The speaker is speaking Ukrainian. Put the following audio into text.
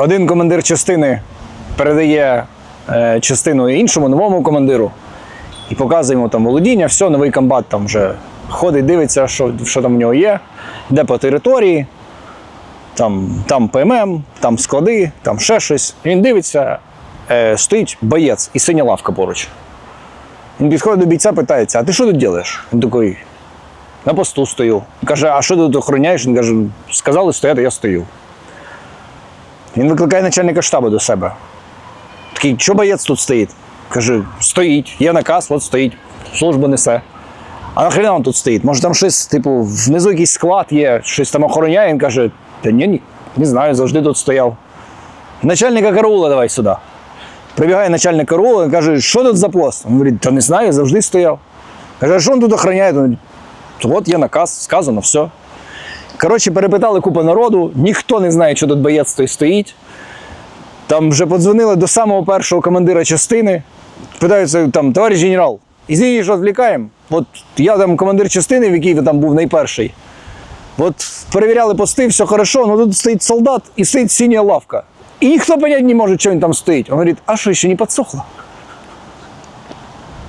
один командир частини передає е, частину іншому новому командиру і показує йому там володіння, все, новий комбат там вже ходить, дивиться, що, що там у нього є, йде по території, там, там ПММ, там склади, там ще щось. Він дивиться, е, стоїть боєць і синя лавка поруч. Він підходить до бійця, питається: а ти що тут робиш? Він такий, на посту стою. Каже, а що ти тут охороняєш? Він каже, сказали стояти, я стою. Він викликає начальника штабу до себе. Такий, що боєць тут стоїть? Каже, стоїть, є наказ, от стоїть, службу несе. А нахрена він тут стоїть? Може там щось, типу, внизу якийсь склад є, щось там охороняє. Він каже, та ні, ні, не знаю, завжди тут стояв. Начальника караула давай сюди. Прибігає начальник караула і каже, що тут за пост? Він говорить, та не знаю, завжди стояв. Каже, а що він тут охороняє? От є наказ, сказано, все. Коротше, перепитали купу народу, ніхто не знає, що тут боєць той стоїть. Там вже подзвонили до самого першого командира частини. Питаються, там, товариш генерал, извините, що відвлікаємо. От я там командир частини, в якій там був найперший. От перевіряли пости, все хорошо, але тут стоїть солдат і стоїть синя лавка. І ніхто понять не може, що він там стоїть. Він говорить, а що, ще не підсохло?